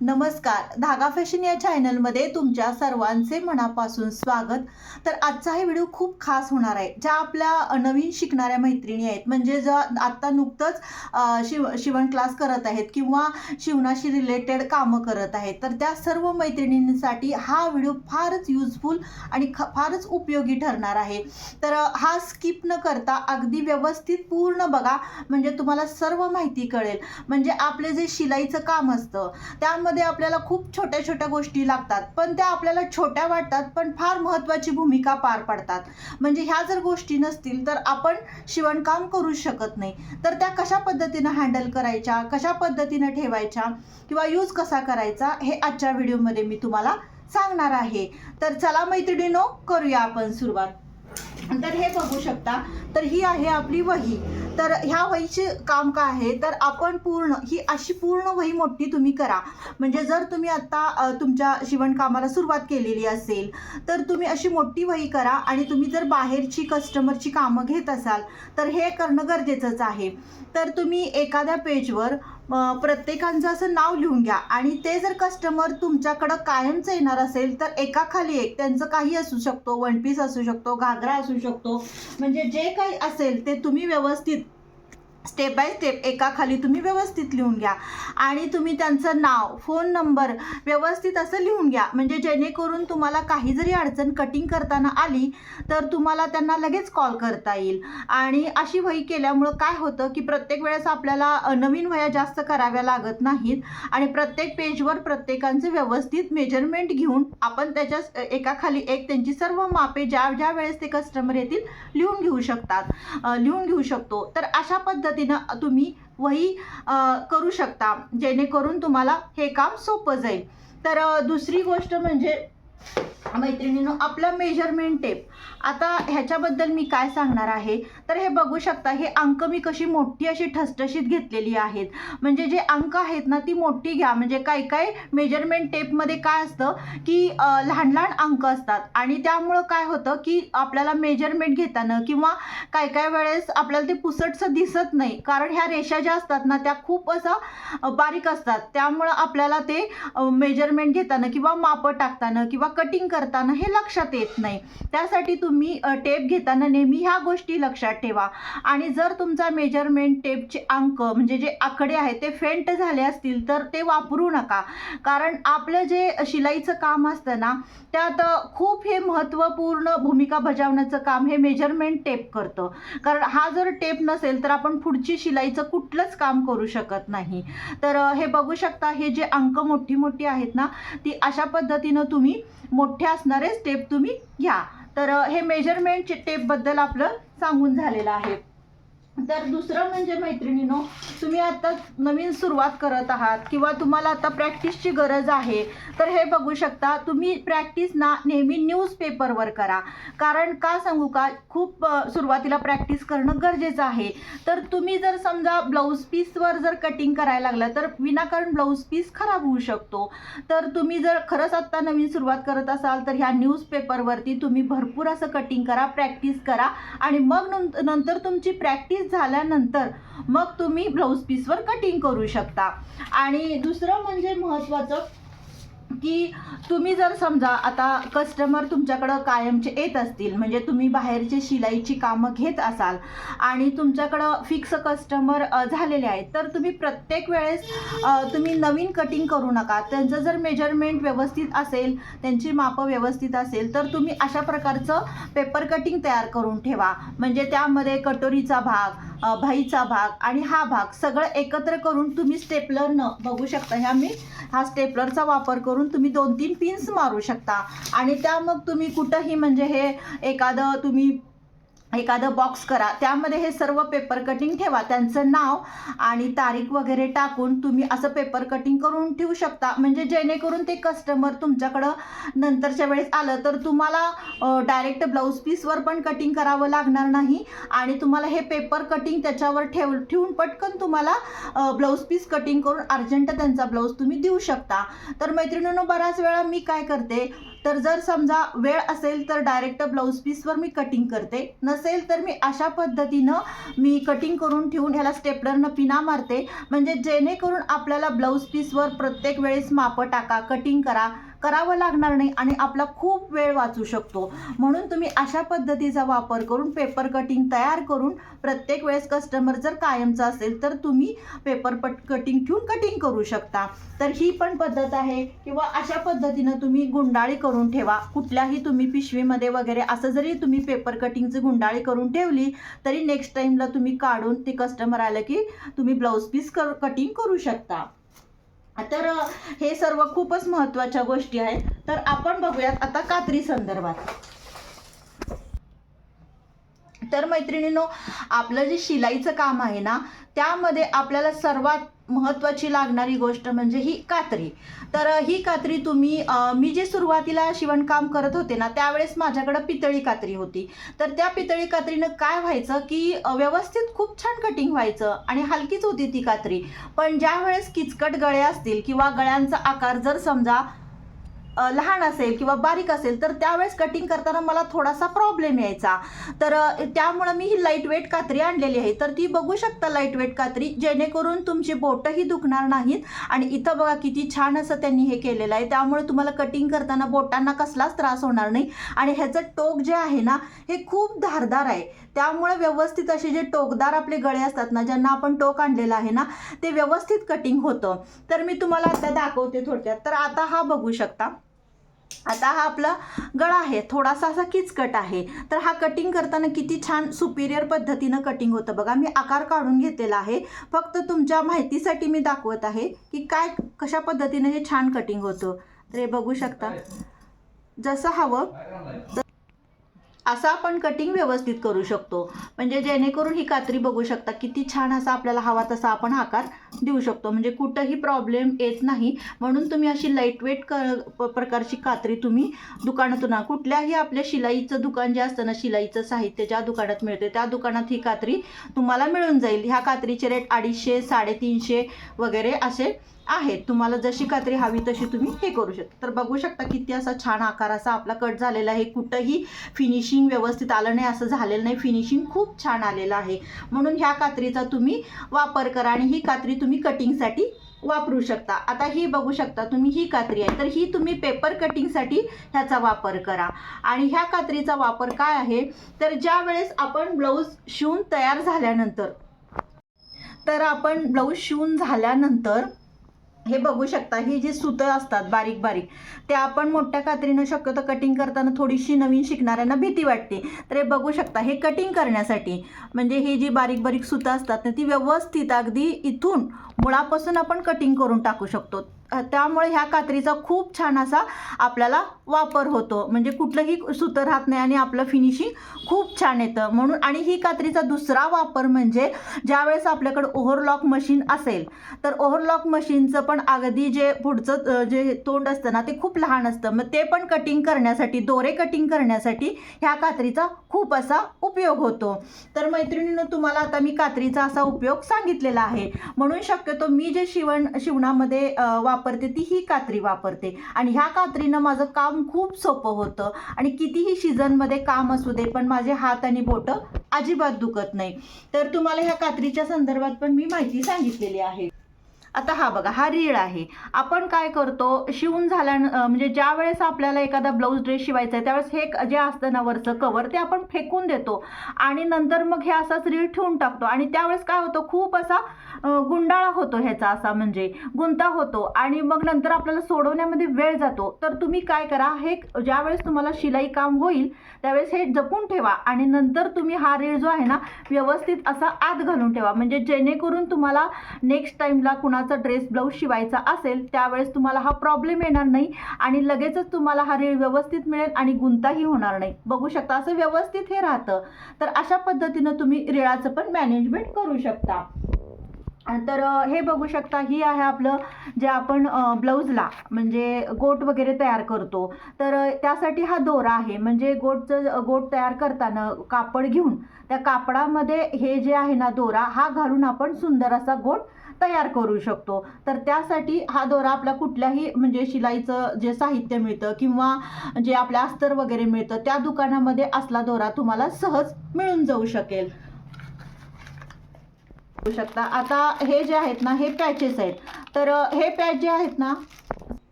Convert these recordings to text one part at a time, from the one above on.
नमस्कार. धागा फॅशन या चॅनलमध्ये तुमच्या सर्वांचे मनापासून स्वागत. तर आजचा हे व्हिडिओ खूप खास होणार आहे. ज्या आपल्या नवीन शिकणाऱ्या मैत्रिणी आहेत म्हणजे ज्या आत्ता नुकतंच शिव शिवण क्लास करत आहेत किंवा शिवणाशी रिलेटेड कामं करत आहेत तर त्या सर्व मैत्रिणींसाठी हा व्हिडिओ फारच युजफुल आणि ख फारच उपयोगी ठरणार आहे. तर हा स्किप न करता अगदी व्यवस्थित पूर्ण बघा म्हणजे तुम्हाला सर्व माहिती कळेल. म्हणजे आपले जे शिलाईचं काम असतं त्यामध्ये आपल्याला खूप छोट्या छोट्या गोष्टी लागतात पण त्या आपल्याला छोट्या वाटतात पण फार महत्त्वाची भूमिका पार पडतात. म्हणजे ह्या जर गोष्टी नसतील तर आपण शिवणकाम करू शकत नाही. तर त्या कशा पद्धतीनं हँडल करायच्या कशा पद्धतीनं ठेवायच्या किंवा यूज कसा करायचा हे आजच्या व्हिडिओमध्ये मी तुम्हाला सांगणार आहे. तर चला मैत्रिणीनो करूया आपण सुरुवात. तर हे बघू शकता. तर ही आहे आपली वही. तर ह्या वहीचे काम काय आहे? तर आपण पूर्ण ही अशी पूर्ण वही मोठी तुम्ही करा. म्हणजे जर तुम्ही आत्ता तुमच्या शिवणकामाला सुरुवात केलेली असेल तर तुम्ही अशी मोठी वही करा आणि तुम्ही जर बाहेरची कस्टमरची कामं घेत असाल तर हे करणं गरजेचंच आहे. तर तुम्ही एखाद्या पेजवर प्रत्येकांचं असं नाव लिहून घ्या. आणि ते जर कस्टमर तुमच्याकडं कायमचं येणार असेल तर एकाखाली एक त्यांचं काही असू शकतो. वन पीस असू शकतो घागरा असू शकतो. म्हणजे जे काही असेल ते तुम्ही व्यवस्थित स्टेप बाय स्टेप एकाखाली तुम्ही व्यवस्थित लिहून घ्या. आणि तुम्ही त्यांचं नाव फोन नंबर व्यवस्थित असं लिहून घ्या. म्हणजे जेणेकरून तुम्हाला काही जरी अडचण कटिंग करताना आली तर तुम्हाला त्यांना लगेच कॉल करता येईल. आणि अशी वही केल्यामुळं काय होतं की प्रत्येक वेळेस आपल्याला नवीन वह्या जास्त कराव्या लागत नाहीत. आणि प्रत्येक पेजवर प्रत्येकांचे व्यवस्थित मेजरमेंट घेऊन आपण त्याच्या एकाखाली एक त्यांची सर्व मापे ज्या ज्या वेळेस ते कस्टमर येतील लिहून घेऊ शकतात. लिहून घेऊ शकतो. तर अशा पद्धती पद्धतीनं तुम्ही वही करू शकता. जेणेकरून तुम्हाला हे काम सोपं जाईल. तर दुसरी गोष्ट म्हणजे मैत्रिणीनो आपला मेजरमेंट टेप आता ह्याच्याबद्दल मी काय सांगणार आहे? तर हे बघू शकता हे अंक मी कशी मोठी अशी ठसठशीत घेतलेली आहेत. म्हणजे जे अंक आहेत ना ती मोठी घ्या. म्हणजे काय काय मेजरमेंट टेपमध्ये काय असतं की लहान लहान अंक असतात. आणि त्यामुळं काय होतं की आपल्याला मेजरमेंट घेताना किंवा काय काय वेळेस आपल्याला ते पुसटसं दिसत नाही. कारण ह्या रेषा ज्या असतात ना त्या खूप असं बारीक असतात. त्यामुळं आपल्याला ते मेजरमेंट घेताना किंवा मापं टाकताना किंवा कटिंग करताना हे लक्षात येत नाही. त्यासाठी तुम्ही टेप घेताना नेहमी ह्या गोष्टी लक्षात ठेवा. आणि जर तुमचा मेजरमेंट टेपचे अंक म्हणजे जे आकडे आहेत ते फेंट झाले असतील तर ते वापरू नका. कारण आपलं जे शिलाईचं काम असतं ना त्यात खूप हे महत्त्वपूर्ण भूमिका बजावण्याचं काम हे मेजरमेंट टेप करतं. कारण हा जर टेप नसेल तर आपण पुढची शिलाईचं कुठलंच काम करू शकत नाही. तर हे बघू शकता हे जे अंक मोठी मोठी आहेत ना ती अशा पद्धतीनं तुम्ही मोठे असणारे स्टेप तुम्ही घ्या. तर हे मेजरमेंट टेपबद्दल आपलं सांगून झालेलं आहे. तर दुसरं म्हणजे मैत्रिणीनो तुम्ही आता नवीन सुरुवात करत आहात किंवा तुम्हाला आता प्रॅक्टिसची गरज आहे तर हे बघू शकता तुम्ही प्रॅक्टिस ना नेहमी न्यूजपेपरवर करा. कारण का सांगू का खूप सुरुवातीला प्रॅक्टिस करणं गरजेचं आहे. तर तुम्ही जर समजा ब्लाऊज पीसवर जर कटिंग करायला लागलं तर विनाकारण ब्लाऊज पीस खराब होऊ शकतो. तर तुम्ही जर खरंच आत्ता नवीन सुरुवात करत असाल तर ह्या न्यूजपेपरवरती तुम्ही भरपूर असं कटिंग करा प्रॅक्टिस करा आणि मग नंतर तुमची प्रॅक्टिस झाल्यानंतर मग तुम्ही ब्लाऊज पीसवर कटिंग करू शकता. आणि दुसरं म्हणजे महत्त्वाचं की तुम्ही जर समजा आता कस्टमर तुमच्याकडं कायमचे येत असतील म्हणजे तुम्ही बाहेरचे शिलाईची कामं घेत असाल आणि तुमच्याकडं फिक्स कस्टमर झालेले आहेत तर तुम्ही प्रत्येक वेळेस तुम्ही नवीन कटिंग करू नका. त्यांचं जर मेजरमेंट व्यवस्थित असेल त्यांची मापं व्यवस्थित असेल तर तुम्ही अशा प्रकारचं पेपर कटिंग तयार करून ठेवा. म्हणजे त्यामध्ये कटोरीचा भाग भाईचा भाग आणि हा भाग सगळं एकत्र करून तुम्ही स्टेपलरनं बघू शकता. ह्या मी हा स्टेपलरचा वापर करून तुम्ही दोन तीन पिन्स मारू शकता. आणि त्या मग तुम्ही कुठंही म्हणजे हे एखादं तुम्ही एखादं बॉक्स करा. त्यामध्ये हे सर्व पेपर कटिंग ठेवा. त्यांचं नाव आणि तारीख वगैरे टाकून तुम्ही असं पेपर कटिंग करून ठेवू शकता. म्हणजे जेणेकरून ते कस्टमर तुमच्याकडं नंतरच्या वेळेस आलं तर तुम्हाला डायरेक्ट ब्लाऊज पीसवर पण कटिंग करावं लागणार नाही. आणि तुम्हाला हे पेपर कटिंग त्याच्यावर ठेव ठेवून पटकन तुम्हाला ब्लाऊज पीस कटिंग करून अर्जंट त्यांचा ब्लाऊज तुम्ही देऊ शकता. तर मैत्रिणींनो बऱ्याच वेळा मी काय करते तर जर समजा वेळ असेल तर डायरेक्ट ब्लाऊज पीसवर मी कटिंग करते. नसेल तर मी अशा पद्धतीनं मी कटिंग करून ठेवून ह्याला स्टेपलरनं पिना मारते. म्हणजे जेणेकरून आपल्याला ब्लाऊज पीसवर प्रत्येक वेळेस मापं टाका कटिंग करा. करावं लागणार नाही आणि आपला खूप वेळ वाचू शकतो. म्हणून तुम्ही अशा पद्धतीचा वापर करून पेपर कटिंग तयार करून प्रत्येक वेळेस कस्टमर जर कायमचा असेल तर तुम्ही पेपर पट कटिंग ठेवून कटिंग करू शकता. तर ही पण पद्धत आहे किंवा अशा पद्धतीनं तुम्ही गुंडाळी करून ठेवा. कुठल्याही तुम्ही पिशवीमध्ये वगैरे असं जरी तुम्ही पेपर कटिंगची गुंडाळी करून ठेवली तरी नेक्स्ट टाईमला तुम्ही काढून ते कस्टमर आलं की तुम्ही ब्लाऊज पीस कर कटिंग करू शकता. तर हे सर्व खूपच महत्त्वाच्या गोष्टी आहेत. तर आपण बघूयात आता कात्री संदर्भात. तर मैत्रिणींनो आपलं जे शिलाईचं काम आहे ना त्यामध्ये आपल्याला सर्वात महत्त्वाची लागणारी गोष्ट म्हणजे ही कात्री. तर ही कात्री तुम्ही मी जे सुरुवातीला शिवणकाम करत होते ना त्यावेळेस माझ्याकडं पितळी कात्री होती. तर त्या पितळी कात्रीनं काय व्हायचं की व्यवस्थित खूप छान कटिंग व्हायचं आणि हलकीच होती ती कात्री. पण ज्या वेळेस किचकट गळे असतील किंवा गळ्यांचा आकार जर समजा लहान असेल किंवा बारीक असेल तर त्यावेळेस कटिंग करताना मला थोडासा प्रॉब्लेम यायचा. तर त्यामुळं मी ही लाइट वेट कात्री आणलेली आहे. तर ती बघू शकता लाइट वेट कात्री जेणेकरून तुमची बोटंही दुखणार नाहीत आणि इथं बघा किती छान असं त्यांनी हे केलेलं आहे. त्यामुळे तुम्हाला कटिंग करताना बोटांना कसलाच त्रास होणार नाही. आणि ह्याचं टोक जे आहे ना हे खूप धारदार आहे. त्यामुळे व्यवस्थित असे जे टोकदार आपले गळे असतात ना ज्यांना आपण टोक आणलेलं आहे ना ते व्यवस्थित कटिंग होतं. तर मी तुम्हाला आता दाखवते थोडक्यात. तर आता हा बघू शकता. आता हा आपला गळा आहे. थोडासा असा किचकट आहे. तर हा कटिंग करताना किती छान सुपिरियर पद्धतीनं कटिंग होतं बघा. मी आकार काढून घेतलेला आहे. फक्त तुमच्या माहितीसाठी मी दाखवत आहे की काय कशा पद्धतीनं हे छान कटिंग होतं. तर हे बघू शकता. जसं हवं. असं आपण कटिंग व्यवस्थित करू शकतो. म्हणजे जेणेकरून ही कात्री बघू शकता किती छान असा आपल्याला हवा तसा आपण आकार देऊ शकतो. म्हणजे कुठंही प्रॉब्लेम येत नाही. म्हणून तुम्ही अशी लाईटवेट क प्रकारची कात्री तुम्ही दुकानातून कुठल्याही आपल्या शिलाईचं दुकान जे असतं ना शिलाईचं साहित्य ज्या दुकानात मिळते त्या दुकानात ही कात्री तुम्हाला मिळून जाईल. ह्या कात्रीचे रेट अडीचशे साडेतीनशे वगैरे असे आहेत. तुम्हाला जशी कात्री हवी तशी तुम्ही हे करू शकता. तर बघू शकता किती असा छान आकार असा आपला कट झालेला आहे. कुठंही फिनिशिंग व्यवस्थित आलं नाही असं झालेलं नाही. फिनिशिंग खूप छान आलेलं आहे. म्हणून ह्या कात्रीचा तुम्ही वापर करा आणि ही कात्री तुम्ही कटिंगसाठी वापरू शकता. आता ही बघू शकता तुम्ही ही कात्री आहे. तर ही तुम्ही पेपर कटिंगसाठी ह्याचा वापर करा. आणि ह्या कात्रीचा वापर काय आहे? तर ज्या वेळेस आपण ब्लाऊज शिवून तयार झाल्यानंतर तर आपण ब्लाऊज शिवून झाल्यानंतर हे बघू शकता ही जी सुतं असतात बारीक बारीक ते आपण मोठ्या कात्रीनं शक्यतो कटिंग करताना थोडीशी नवीन शिकणाऱ्यांना भीती वाटते. तर हे बघू शकता हे कटिंग करण्यासाठी म्हणजे ही जी बारीक बारीक सुतं असतात ना ती व्यवस्थित अगदी इथून मुळापासून आपण कटिंग करून टाकू शकतो. त्यामुळे ह्या कात्रीचा खूप छान असा आपल्याला वापर होतो. म्हणजे कुठलंही सुतं राहत नाही आणि आपलं फिनिशिंग खूप छान येतं. म्हणून आणि ही कात्रीचा दुसरा वापर म्हणजे ज्यावेळेस आपल्याकडं ओव्हरलॉक मशीन असेल तर ओव्हरलॉक मशीनचं पण अगदी जे पुढचं जे तोंड असतं ना ते खूप लहान असतं. मग ते पण कटिंग करण्यासाठी दोरे कटिंग करण्यासाठी ह्या कात्रीचा खूप असा उपयोग होतो. तर मैत्रिणीनं तुम्हाला आता मी कात्रीचा असा उपयोग सांगितलेला आहे. म्हणून शक्यतो मी जे शिवण शिवणामध्ये वाप वापरते ती ही कात्री वापरते. आणि ह्या कात्रीनं माझं काम खूप सोपं होतं. आणि कितीही सीझनमध्ये काम असू दे पण माझे हात आणि बोटं अजिबात दुखत नाही. तर तुम्हाला ह्या कात्रीच्या संदर्भात पण मी माहिती सांगितलेली आहे. आता हा बघा हा रीळ आहे. आपण काय करतो शिवून झाल्या म्हणजे ज्या वेळेस आपल्याला एखादा ब्लाऊज ड्रेस शिवायचा आहे त्यावेळेस हे जे असतं ना वरचं कवर ते आपण फेकून देतो. आणि नंतर मग हे असाच रीळ ठेवून टाकतो. आणि त्यावेळेस काय होतं खूप असा गुंडाळा होतो ह्याचा असा म्हणजे गुंता होतो. आणि मग नंतर आपल्याला सोडवण्यामध्ये वेळ जातो. तर तुम्ही काय करा हे ज्यावेळेस तुम्हाला शिलाई काम होईल त्यावेळेस हे जपून ठेवा. आणि नंतर तुम्ही हा रीळ जो आहे ना व्यवस्थित असा आत घालून ठेवा. म्हणजे जेणेकरून तुम्हाला नेक्स्ट टाईमला कुणाचा ड्रेस ब्लाऊज शिवायचा असेल त्यावेळेस तुम्हाला हा प्रॉब्लेम येणार नाही आणि लगेचच तुम्हाला हा रीळ व्यवस्थित मिळेल आणि गुंताही होणार नाही. बघू शकता असं व्यवस्थित हे राहतं. तर अशा पद्धतीनं तुम्ही रिळाचं पण मॅनेजमेंट करू शकता. तर हे बघू शकता ही आहे आपलं जे आपण ब्लाऊजला म्हणजे गोट वगैरे तयार करतो. तर त्यासाठी हा दोरा आहे. म्हणजे गोटचं गोट तयार करताना कापड घेऊन त्या कापडामध्ये हे जे आहे ना दोरा हा घालून आपण सुंदर असा गोट तयार करू शकतो. तर त्यासाठी हा दोरा आपला कुठल्याही म्हणजे शिलाईचं जे साहित्य मिळतं किंवा जे आपल्या अस्तर वगैरे मिळतं त्या दुकानामध्ये असला दोरा तुम्हाला सहज मिळून जाऊ शकेल. शकता. आता हे जे आहेत ना हे पॅचेस आहेत. तर हे पॅच जे आहेत ना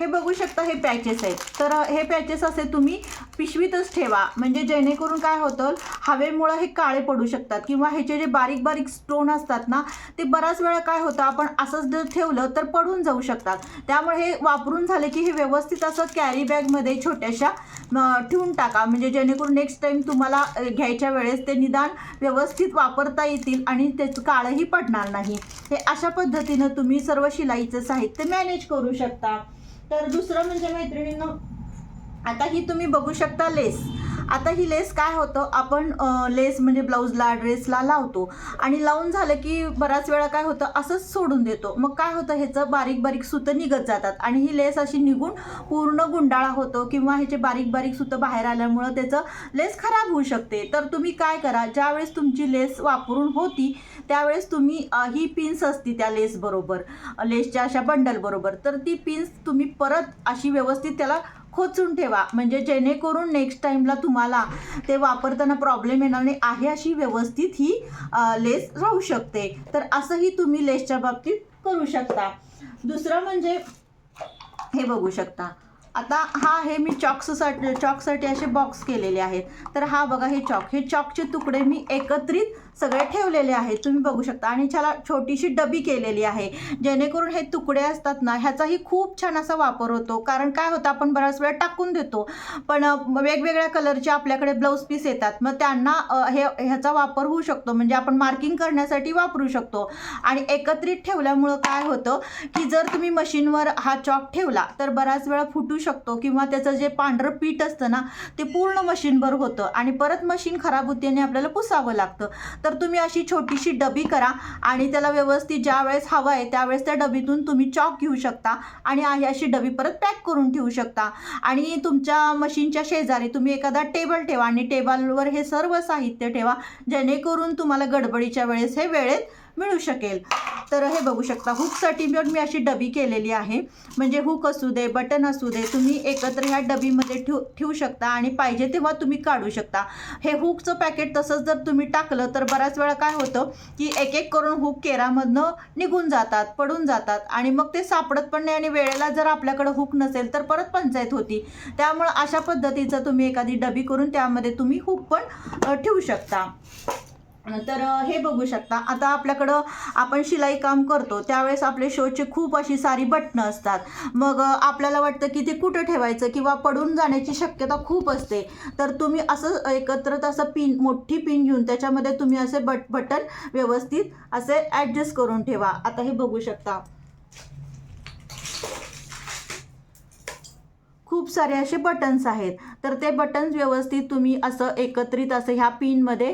हे बघू शकता हे पॅचेस आहेत. तर हे पॅचेस असे तुम्ही पिशवीतच ठेवा. म्हणजे जेणेकरून काय होतं हवेमुळं हे काळे पडू शकतात किंवा ह्याचे जे बारीक बारीक स्टोन असतात ना ते बऱ्याच वेळा काय होतं आपण असंच जर ठेवलं तर पडून जाऊ शकतात. त्यामुळे हे वापरून झाले की हे व्यवस्थित असं कॅरी बॅगमध्ये छोट्याशा ठेवून टाका. म्हणजे जेणेकरून नेक्स्ट टाईम तुम्हाला घ्यायच्या वेळेस ते निदान व्यवस्थित वापरता येतील आणि त्याचं काळंही पडणार नाही. हे अशा पद्धतीनं तुम्ही सर्व शिलाईचं साहित्य मॅनेज करू शकता. तर दुसरं म्हणजे मैत्रिणींना आता ही तुम्ही बघू शकता लेस आता ही लेस काय होतं? आपण लेस म्हणजे ब्लाऊजला ड्रेसला लावतो. आणि लावून झालं की बऱ्याच वेळा काय होतं? असंच सोडून देतो. मग काय होतं? ह्याचं बारीक बारीक सुतं निघत जातात. आणि ही लेस अशी निघून पूर्ण गुंडाळा होतो किंवा ह्याचे बारीक बारीक सुतं बाहेर आल्यामुळं त्याचं लेस खराब होऊ शकते. तर तुम्ही काय करा? ज्यावेळेस तुमची लेस वापरून होती त्यावेळेस तुम्ही ही पिन्स असती त्या लेसबरोबर लेसच्या अशा बंडलबरोबर तर ती पिन्स तुम्ही परत अशी व्यवस्थित त्याला खोचून ठेवा. म्हणजे जेणेकरून नेक्स्ट टाईमला तुम्हाला ते वापरताना प्रॉब्लेम येणार नाही. आहे अशी व्यवस्थित ही लेस राहू शकते. तर असंही तुम्ही लेसच्या बाबतीत करू शकता. दुसरं म्हणजे हे बघू शकता. आता हा हे मी चॉक्ससाठी चॉकसाठी असे बॉक्स केलेले आहेत. तर हा बघा हे चॉक हे चॉकचे तुकडे मी एकत्रित सगळे ठेवलेले आहेत. तुम्ही बघू शकता. आणि ह्याला छोटीशी डबी केलेली आहे. जेणेकरून हे तुकडे असतात ना ह्याचाही खूप छान असा वापर होतो. कारण काय होतं आपण बऱ्याच वेळा टाकून देतो. पण वेगवेगळ्या कलरचे आपल्याकडे ब्लाऊज पीस येतात. मग त्यांना हे ह्याचा वापर होऊ शकतो. म्हणजे आपण मार्किंग करण्यासाठी वापरू शकतो. आणि एकत्रित ठेवल्यामुळं काय होतं की जर तुम्ही मशीनवर हा चॉक ठेवला तर बऱ्याच वेळा फुटू शकतो किंवा त्याचं जे पांढरं पीठ असतं ना ते पूर्ण मशीनभर होतं आणि परत मशीन खराब होते आणि आपल्याला पुसावं लागतं. तर तुम्ही अशी छोटीशी डबी करा आणि त्याला व्यवस्थित ज्या वेळेस हवं आहे त्यावेळेस त्या डबीतून तुम्ही चॉक घेऊ शकता आणि आहे अशी डबी परत पॅक करून ठेवू शकता. आणि तुमच्या मशीनच्या शेजारी तुम्ही एखादा टेबल ठेवा आणि टेबलवर हे सर्व साहित्य ठेवा जेणेकरून तुम्हाला गडबडीच्या वेळेस हे वेळेत मिळू शकेल. तर हे बघू शकता हुकसाठी पण मी अशी डबी केलेली आहे. म्हणजे हुक असू दे बटन असू दे तुम्ही एकत्र ह्या डबीमध्ये ठेवू ठेवू शकता आणि पाहिजे तेव्हा तुम्ही काढू शकता. हे हुकचं पॅकेट तसंच जर तुम्ही टाकलं तर बऱ्याच वेळा काय होतं की एक एक करून हुक केरामधनं निघून जातात पडून जातात आणि मग ते सापडत पण नाही आणि वेळेला जर आपल्याकडं हुक नसेल तर परत पंचायत होती. त्यामुळं अशा पद्धतीचं तुम्ही एखादी डबी करून त्यामध्ये तुम्ही हुक पण ठेवू शकता. तर हे बघू शकता. आता आपल्याकडं आपण शिलाई काम करतो त्यावेळेस आपले शोचे खूप अशी सारी बटणं असतात. मग आपल्याला वाटतं की ते कुठं ठेवायचं किंवा पडून जाण्याची शक्यता खूप असते. तर तुम्ही असं एकत्र असं पिन मोठी पिन घेऊन त्याच्यामध्ये तुम्ही असे बट बटन व्यवस्थित असे ॲडजस्ट करून ठेवा. आता हे बघू शकता. खूप सारे असे बटन्स आहेत. तर ते बटन्स व्यवस्थित तुम्ही असं एकत्रित असं ह्या पिनमध्ये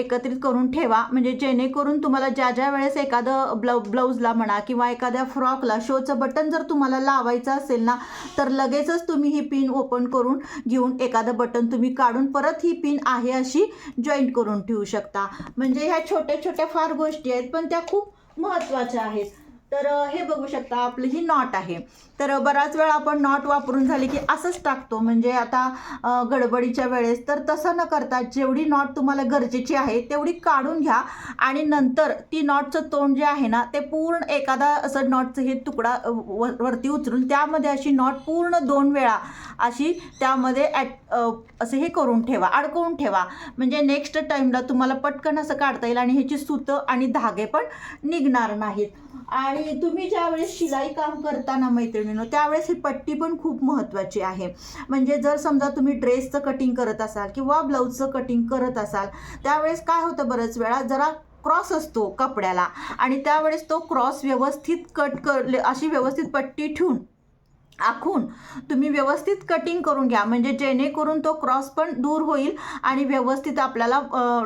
एकत्रित करून ठेवा. म्हणजे जेणेकरून तुम्हाला ज्या ज्या वेळेस एखादं ब्लाउ ब्लाऊजला म्हणा किंवा एखाद्या फ्रॉकला शोचं बटन जर तुम्हाला लावायचं असेल ना तर लगेचच तुम्ही ही पिन ओपन करून घेऊन एखादं बटन तुम्ही काढून परत ही पिन आहे अशी जॉईंट करून ठेवू शकता. म्हणजे ह्या छोट्या छोट्या फार गोष्टी आहेत पण त्या खूप महत्त्वाच्या आहेत. तर हे बघू शकता आपली ही नॉट आहे. तर बराच वेळा आपण नॉट वापरून झाली की असंच टाकतो. म्हणजे आता गडबडीच्या वेळेस तर तसं न करता जेवढी नॉट तुम्हाला गरजेची आहे तेवढी काढून घ्या. आणि नंतर ती नॉटचं तोंड जे आहे ना ते पूर्ण एखादा असं नॉटचं हे तुकडा वरती उचलून त्यामध्ये अशी नॉट पूर्ण दोन वेळा अशी त्यामध्ये ॲट असं हे करून ठेवा अडकवून ठेवा. म्हणजे नेक्स्ट टाईमला तुम्हाला पटकन असं काढता येईल आणि ह्याची सुतं आणि धागे पण निघणार नाहीत. आणि तुम्ही ज्यावेळेस शिलाई काम करताना मैत्रिणीनो त्यावेळेस ही पट्टी पण खूप महत्त्वाची आहे. म्हणजे जर समजा तुम्ही ड्रेसचं कटिंग करत असाल किंवा ब्लाऊजचं कटिंग करत असाल त्यावेळेस काय होतं बऱ्याच वेळा जरा क्रॉस असतो कपड्याला. आणि त्यावेळेस तो क्रॉस व्यवस्थित कट कर अशी व्यवस्थित पट्टी ठेवून आखून तुम्ही व्यवस्थित कटिंग करून घ्या. म्हणजे जेणेकरून तो क्रॉस पण दूर होईल आणि व्यवस्थित आपल्याला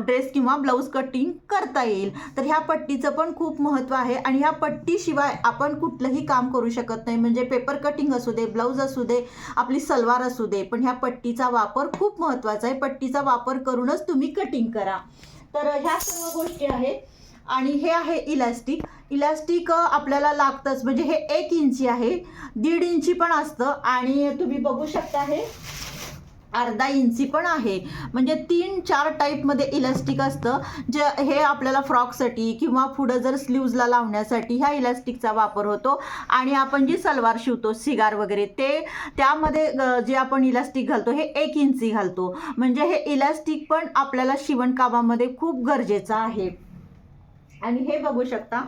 ड्रेस किंवा ब्लाऊज कटिंग करता येईल. तर ह्या पट्टीचं पण खूप महत्त्व आहे आणि ह्या पट्टीशिवाय आपण कुठलंही काम करू शकत नाही. म्हणजे पेपर कटिंग असू दे ब्लाऊज असू दे आपली सलवार असू दे पण ह्या पट्टीचा वापर खूप महत्त्वाचा आहे. पट्टीचा वापर करूनच तुम्ही कटिंग करा. तर ह्या सर्व गोष्टी आहेत. आणि हे आहे इलॅस्टिक. इलॅस्टिक आपल्याला लागतंच म्हणजे हे एक इंची आहे दीड इंची पण असतं आणि तुम्ही बघू शकता हे अर्धा इंची पण आहे. म्हणजे तीन चार टाईपमध्ये इलॅस्टिक असतं. जे हे आपल्याला फ्रॉकसाठी किंवा पुढं जर स्लीव्जला लावण्यासाठी ह्या इलॅस्टिकचा वापर होतो. आणि आपण जी सलवार शिवतो सिगार वगैरे ते त्यामध्ये जे आपण इलॅस्टिक घालतो हे एक इंची घालतो. म्हणजे हे इलॅस्टिक पण आपल्याला शिवणकामामध्ये खूप गरजेचं आहे. आणि हे बघू शकता.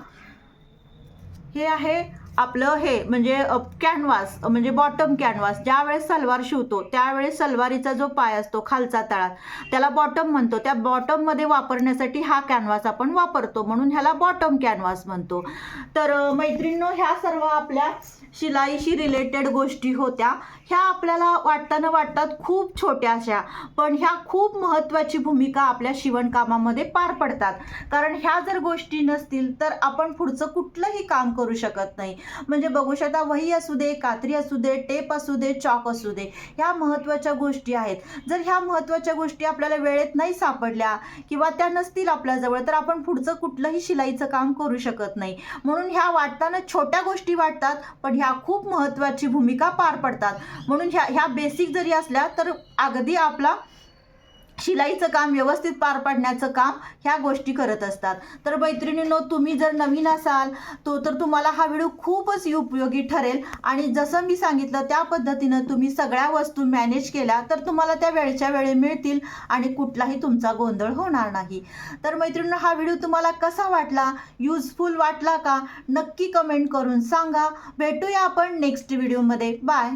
हे आहे आपलं हे म्हणजे कॅनव्हास म्हणजे बॉटम कॅनव्हास ज्यावेळेस सलवार शिवतो त्यावेळेस सलवारीचा जो पाय असतो खालचा तळा त्याला बॉटम म्हणतो. त्या बॉटममध्ये वापरण्यासाठी हा कॅनव्हास आपण वापरतो. म्हणून ह्याला बॉटम कॅनव्हास म्हणतो. तर मैत्रिणींनो ह्या सर्व आपल्या शिलाईशी रिलेटेड गोष्टी होत्या. ह्या आपल्याला वाटताना वाटतात खूप छोट्या अशा पण ह्या खूप महत्त्वाची भूमिका आपल्या शिवणकामामध्ये पार पडतात. कारण ह्या जर गोष्टी नसतील तर आपण पुढचं कुठलंही काम करू शकत नाही. म्हणजे बघू शकता वही असू दे कात्री असू दे टेप असू दे चॉक असू दे ह्या महत्त्वाच्या गोष्टी आहेत. जर ह्या महत्त्वाच्या गोष्टी आपल्याला वेळेत नाही सापडल्या किंवा त्या नसतील आपल्याजवळ तर आपण पुढचं कुठलंही शिलाईचं काम करू शकत नाही. म्हणून ह्या वाटताना छोट्या गोष्टी वाटतात पण ह्या खूप महत्त्वाची भूमिका पार पडतात. म्हणून ह्या ह्या बेसिक जरी असल्या तर अगदी आपला शिलाईचं काम व्यवस्थित पार पाडण्याचं काम ह्या गोष्टी करत असतात. तर मैत्रिणींनो तुम्ही जर नवीन असाल तो तर तुम्हाला हा व्हिडिओ खूपच उपयोगी ठरेल. आणि जसं मी सांगितलं त्या पद्धतीनं तुम्ही सगळ्या वस्तू मॅनेज केल्या तर तुम्हाला त्या वेळच्या वेळी मिळतील आणि कुठलाही तुमचा गोंधळ होणार नाही. तर मैत्रिणींनो हा व्हिडिओ तुम्हाला कसा वाटला? युजफुल वाटला का? नक्की कमेंट करून सांगा. भेटूया आपण नेक्स्ट व्हिडिओमध्ये बाय